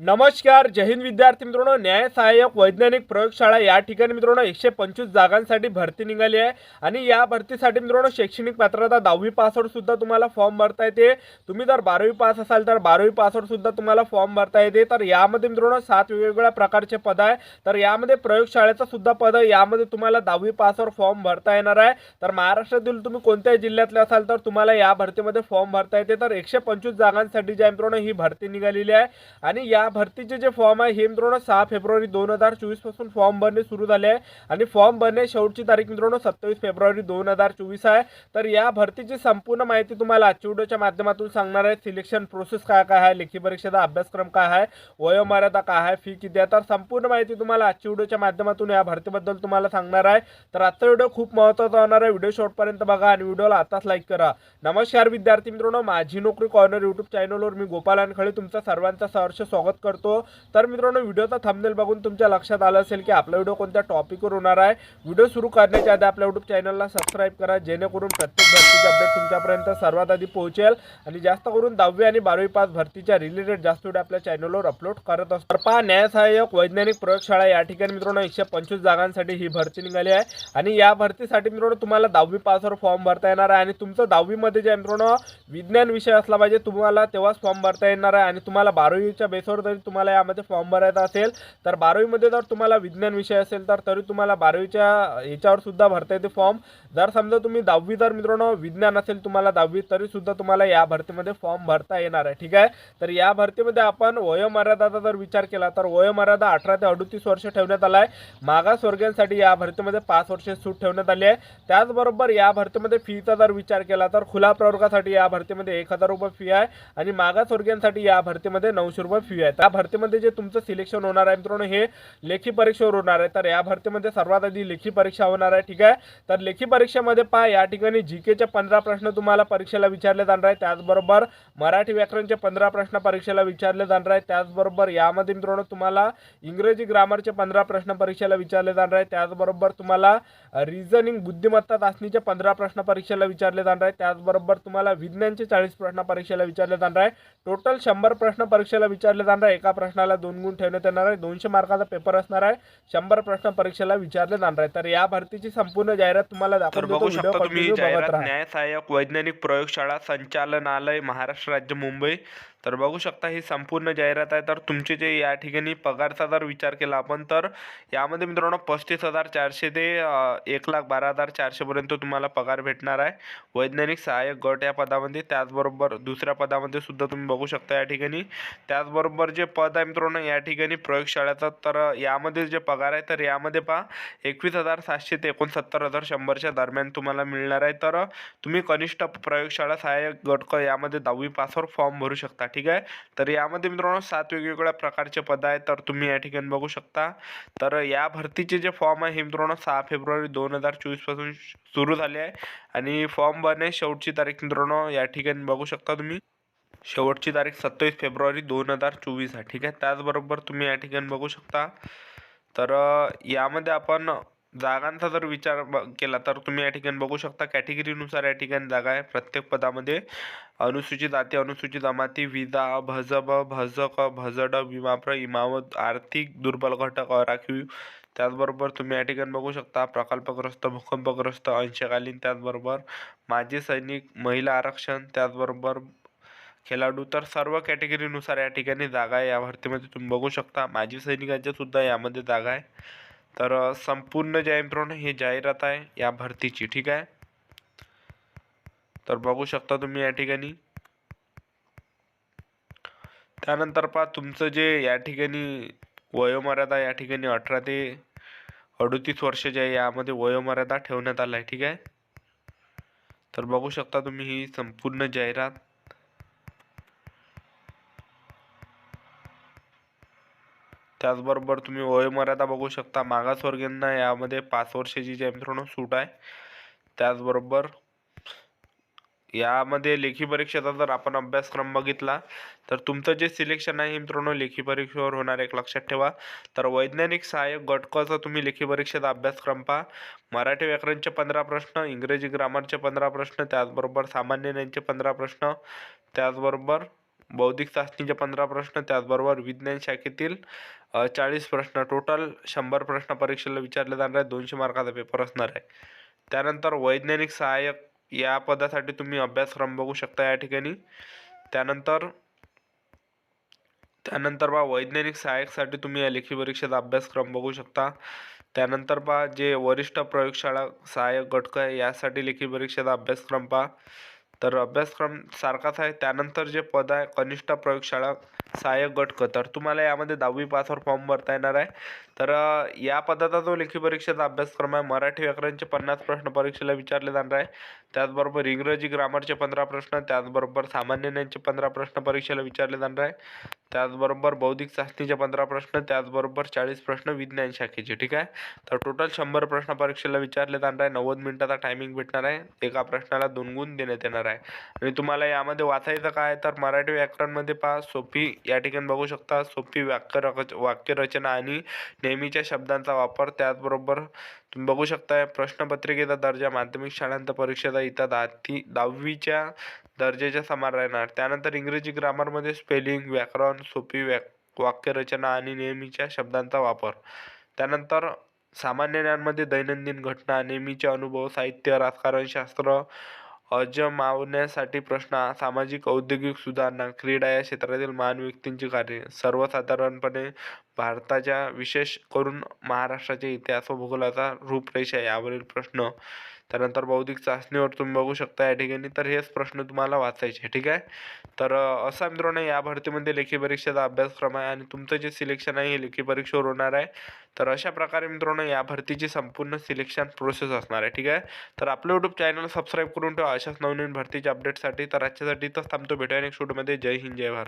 नमस्कार जय हिंद विद्यार्थी मित्रांनो. न्याय सहाय्यक वैज्ञानिक प्रयोगशाळा या ठिकाणी मित्रांनो एकशे पंचवीस जागांसाठी भरती निघाली आहे. आणि या भरतीसाठी मित्रांनो शैक्षणिक पात्रता दहावी पासवर सुद्धा तुम्हाला फॉर्म भरता येते. तुम्ही जर बारावी पास असाल तर बारावी पासवर सुद्धा तुम्हाला फॉर्म भरता येते. तर यामध्ये मित्रांनो सात वेगवेगळ्या प्रकारचे पद आहे. तर यामध्ये प्रयोगशाळेचं सुद्धा पद आहे. यामध्ये तुम्हाला दहावी पासवर फॉर्म भरता येणार आहे. तर महाराष्ट्रातील तुम्ही कोणत्याही जिल्ह्यातले असाल तर तुम्हाला या भरतीमध्ये फॉर्म भरता येते. तर एकशे पंचवीस जागांसाठी जे आहे मित्रांनो ही भरती निघालेली आहे. आणि या भरतीचे जे फॉर्म आहे हे मित्रांनो सहा फेब्रुवारी दोन हजार चोवीसपासून फॉर्म भरणे सुरू झाले आहे. आणि फॉर्म भरणे शेवटची तारीख मित्रांनो सत्तावीस फेब्रुवारी दोन हजार चोवीस आहे. तर या भरतीची संपूर्ण माहिती तुम्हाला आजच्या व्हिडिओच्या माध्यमातून सांगणार आहे. सिलेक्शन प्रोसेस काय काय आहे लेखी परीक्षेचा अभ्यासक्रम काय आहे वयोमर्यादा काय आहे फी किती आहे. तर संपूर्ण माहिती तुम्हाला आजच्या व्हिडिओच्या माध्यमातून या भरतीबद्दल तुम्हाला सांगणार आहे. तर आजचा व्हिडिओ खूप महत्त्वाचा होणार आहे. व्हिडिओ शॉर्टपर्यंत बघा आणि व्हिडिओला आताच लाईक करा. नमस्कार विद्यार्थी मित्रांनो माझी नोकरी कॉर्नर यूट्यूब चॅनलवर मी गोपाल अनखळे. तुमचं सर्वांचं सहर्ष स्वागत करतो. तर मित्रांनो व्हिडिओचा थंबनेल बघून तुमच्या लक्षात आलं असेल की आपला व्हिडिओ कोणत्या टॉपिकवर होणार आहे. व्हिडिओ सुरू करण्याच्या आधी आपल्या यूट्यूब चॅनलला सबस्क्राईब करा जेणेकरून प्रत्येक भरतीचे अपडेट तुमच्यापर्यंत सर्वात आधी पोहोचेल. आणि जास्त करून दहावी आणि बारावी पास भरतीच्या रिलेटेड जास्त व्हिडिओ आपल्या चॅनलवर अपलोड करत असतो. तर पहा न्यायसहाय्यक वैज्ञानिक प्रयोगशाळा या ठिकाणी मित्रांनो एकशे पंचवीस जागांसाठी ही भरती निघाली आहे. आणि या भरतीसाठी मित्रांनो तुम्हाला दहावी पासवर फॉर्म भरता येणार आहे. आणि तुमचं दहावीमध्ये जे मित्रांनो विज्ञान विषय असला पाहिजे तुम्हाला तेव्हाच फॉर्म भरता येणार आहे. आणि तुम्हाला बारावीच्या बेसवर तरी तुम्हाला यामध्ये फॉर्म भरायचा असेल तर बारावीमध्ये जर तुम्हाला विज्ञान विषय असेल तर तरी तुम्हाला बारावीच्या याच्यावर सुद्धा भरता येते फॉर्म जर समजा तुम्ही दहावी जर मित्रांनो विज्ञान असेल तुम्हाला दहावी तरी सुद्धा तुम्हाला या भरतीमध्ये फॉर्म भरता येणार आहे ठीक आहे? तर या भरतीमध्ये आपण वयोमर्यादाचा जर विचार केला तर वयोमर्यादा अठरा ते अडतीस वर्ष ठेवण्यात आला आहे. मागासवर्गीयांसाठी या भरतीमध्ये पाच वर्ष सूट ठेवण्यात आली आहे. त्याचबरोबर या भरतीमध्ये फीचा जर विचार केला तर खुला प्रवर्गासाठी या भरतीमध्ये एक हजार रुपये फी आहे आणि मागासवर्गीयांसाठी या भरतीमध्ये नऊशे रुपये फी आहे. त्या भरतीमध्ये जे तुमचं सिलेक्शन होणार आहे मित्रांनो हे लेखी परीक्षेवर होणार आहे. तर या भरतीमध्ये सर्वात आधी लेखी परीक्षा होणार आहे ठीक आहे? तर लेखी परीक्षेमध्ये पहा या ठिकाणी जी केचे पंधरा प्रश्न तुम्हाला परीक्षेला विचारले जाणार आहे त्याचबरोबर मराठी व्याकरणचे पंधरा प्रश्न परीक्षेला विचारले जाणार आहे त्याचबरोबर यामध्ये मित्रांनो तुम्हाला इंग्रजी ग्रामरचे पंधरा प्रश्न परीक्षेला विचारले जाणार आहे त्याचबरोबर तुम्हाला रिझनिंग बुद्धिमत्ता चाचणीचे पंधरा प्रश्न परीक्षेला विचारले जाणार आहे त्याचबरोबर तुम्हाला विज्ञानचे चाळीस प्रश्न परीक्षेला विचारले जाणार आहे टोटल शंभर प्रश्न परीक्षेला विचारले जाणार आहे एका प्रश्नाला दोन गुण ठेवण्यात येणार आहे. दोनशे मार्काचा पेपर असणार आहे. शंभर प्रश्न परीक्षेला विचारले जाणार आहे. तर या भरतीची संपूर्ण जाहिरात तुम्हाला दाखवून बघू शकता तुम्ही जाहिरात राहा. न्याय सहाय्यक वैज्ञानिक प्रयोगशाळा संचालनालय महाराष्ट्र राज्य मुंबई. तर बघू शकता ही संपूर्ण जाहिरात आहे. तर तुमचे जे या ठिकाणी पगारचा जर विचार केला आपण तर यामध्ये मित्रांनो पस्तीस हजार चारशे ते एक लाख बारा हजार चारशेपर्यंत तुम्हाला पगार भेटणार आहे. वैज्ञानिक सहाय्यक गट या पदामध्ये त्याचबरोबर दुसऱ्या पदामध्ये सुद्धा तुम्ही बघू शकता या ठिकाणी. त्याचबरोबर जे पद आहे मित्रांनो या ठिकाणी प्रयोगशाळेचं तर यामध्ये जे पगार आहे तर यामध्ये पहा एकवीस हजार सातशे ते एकोणसत्तर हजार शंभरच्या दरम्यान तुम्हाला मिळणार आहे. तर तुम्ही कनिष्ठ प्रयोगशाळा सहाय्यक गटक यामध्ये दहावी पासवर फॉर्म भरू शकता. ठीक आहे? तर यामध्ये मित्रांनो सात वेगवेगळ्या प्रकारचे पद आहेत तर तुम्ही या ठिकाणी बघू शकता. तर या भरतीचे जे फॉर्म आहे हे मित्रांनो सहा फेब्रुवारी दोन हजार चोवीसपासून सुरू झाले आहे. आणि फॉर्म भरणे शेवटची तारीख मित्रांनो या ठिकाणी बघू शकता तुम्ही. शेवटची तारीख सत्तावीस फेब्रुवारी दोन हजार चोवीस आहे ठीक आहे? त्याचबरोबर तुम्ही या ठिकाणी बघू शकता. तर यामध्ये आपण जागांचा जर विचार ब केला तर तुम्ही या ठिकाणी बघू शकता. कॅटेगरीनुसार या ठिकाणी जागा आहे प्रत्येक पदामध्ये. अनुसूचित जाती अनुसूचित जमाती विधा, भजब भजक भजड विमाप्र इमावत आर्थिक दुर्बल घटक राखीव त्याचबरोबर तुम्ही या ठिकाणी बघू शकता प्रकल्पग्रस्त भूकंपग्रस्त अंशकालीन त्याचबरोबर माजी सैनिक महिला आरक्षण त्याचबरोबर खेळाडू. तर सर्व कॅटेगरीनुसार या ठिकाणी जागा आहे. या भरतीमध्ये तुम्ही बघू शकता माजी सैनिकांच्या सुद्धा यामध्ये जागा आहे. तर संपूर्ण जे आहे ही जाहिरात आहे या भरतीची. ठीक आहे? तर बघू शकता तुम्ही या ठिकाणी. त्यानंतर पहा तुमचं जे या ठिकाणी वयोमर्यादा या ठिकाणी अठरा ते अडतीस वर्ष जे आहे यामध्ये वयोमर्यादा ठेवण्यात आला आहे ठीक आहे? तर बघू शकता तुम्ही ही संपूर्ण जाहिरात. त्याचबरोबर तुम्ही वयोमर्यादा बघू शकता मागासवर्गीयांना यामध्ये पाच वर्षाची जी आहे मित्रांनो सूट आहे त्याचबरोबर यामध्ये लेखी परीक्षेचा जर आपण अभ्यासक्रम बघितला तर तुमचं जे सिलेक्शन आहे मित्रांनो लेखी परीक्षेवर होणार एक लक्षात ठेवा. तर वैज्ञानिक सहाय्यक घटकाचा तुम्ही लेखी परीक्षेचा अभ्यासक्रम पहा. मराठी व्याकरणचे पंधरा प्रश्न इंग्रजी ग्रामरचे पंधरा प्रश्न त्याचबरोबर सामान्य ज्ञानचे पंधरा प्रश्न त्याचबरोबर बौद्धिक चाचणीचे पंधरा प्रश्न त्याचबरोबर विज्ञान शाखेतील चाळीस प्रश्न. टोटल शंभर प्रश्न परीक्षेला विचारले जाणार आहे. दोनशे मार्काचा पेपर असणार आहे. त्यानंतर वैज्ञानिक सहाय्यक या पदासाठी तुम्ही अभ्यासक्रम बघू शकता या ठिकाणी. त्यानंतर त्यानंतर बा वैज्ञानिक सहाय्यकसाठी तुम्ही या लेखी परीक्षेचा अभ्यासक्रम बघू शकता. त्यानंतर पहा जे वरिष्ठ प्रयोगशाळा सहाय्यक घटक आहे यासाठी लेखी परीक्षेचा अभ्यासक्रम पहा. तर अभ्यासक्रम सारखाच आहे. त्यानंतर जे पद आहे कनिष्ठ प्रयोगशाळा सहाय्यक घटक तर तुम्हाला यामध्ये दहावी पासवर फॉर्म भरता येणार आहे. तर या पदाचा जो लेखी परीक्षेचा अभ्यासक्रम आहे. मराठी व्याकरणचे पन्नास प्रश्न परीक्षेला विचारले जाणार आहे. त्याचबरोबर इंग्रजी ग्रामरचे पंधरा प्रश्न त्याचबरोबर सामान्य ज्ञानचे पंधरा प्रश्न परीक्षेला विचारले जाणार आहे. त्याचबरोबर बौद्धिक चाचणीचे पंधरा प्रश्न त्याचबरोबर चाळीस प्रश्न विज्ञान शाखेचे ठीक आहे? तर टोटल शंभर प्रश्न परीक्षेला विचारले जाणार आहे. नव्वद मिनिटाचा टायमिंग भेटणार आहे. एका प्रश्नाला दोन गुण देण्यात येणार आहे. आणि तुम्हाला यामध्ये वाचायचं काय तर मराठी व्याकरणमध्ये पहा. सोपी या ठिकाणी बघू शकता सोपी वाक्यरच वाक्यरचना आणि नेहमीच्या शब्दांचा वापर. त्याचबरोबर तुम्ही बघू शकता प्रश्नपत्रिकेचा दर्जा माध्यमिक शाळांत परीक्षेचा इथं दहा ती दहावीच्या दर्जाच्या समान राहणार. त्यानंतर इंग्रजी ग्रामरमध्ये स्पेलिंग व्याकरण सोपी व्याक वाक्यरचना आणि नेहमीच्या शब्दांचा वापर. त्यानंतर सामान्य ज्ञानमध्ये दैनंदिन घटना नेहमीचे अनुभव साहित्य राजकारणशास्त्र अजमावण्यासाठी प्रश्न सामाजिक औद्योगिक सुधारणा क्रीडा या क्षेत्रातील महान व्यक्तींची कार्ये. सर्वसाधारणपणे भारताच्या विशेष करून महाराष्ट्राचे इतिहास व भूगोलाचा रूपरेषा यावरील प्रश्न त्यानंतर बौद्धिक चाचणीवर तुम्ही बघू शकता या ठिकाणी. तर हेच प्रश्न तुम्हाला वाचायचे ठीक आहे? तर असा मित्रांनो या भरतीमध्ये लेखी परीक्षेचा अभ्यासक्रम आहे आणि तुमचं जे सिलेक्शन आहे हे लेखी परीक्षेवर होणार आहे. तर अशा प्रकारे मित्रांनो या भरतीची संपूर्ण सिलेक्शन प्रोसेस असणार आहे ठीक आहे? तर आपलं यूट्यूब चॅनल सबस्क्राईब करून ठेवा. अशाच नवनवीन भरतीच्या अपडेटसाठी तर आजच्यासाठी इथंच थांबतो. भेटूया नेक्स्ट व्हिडिओमध्ये जय हिंद जय भारत.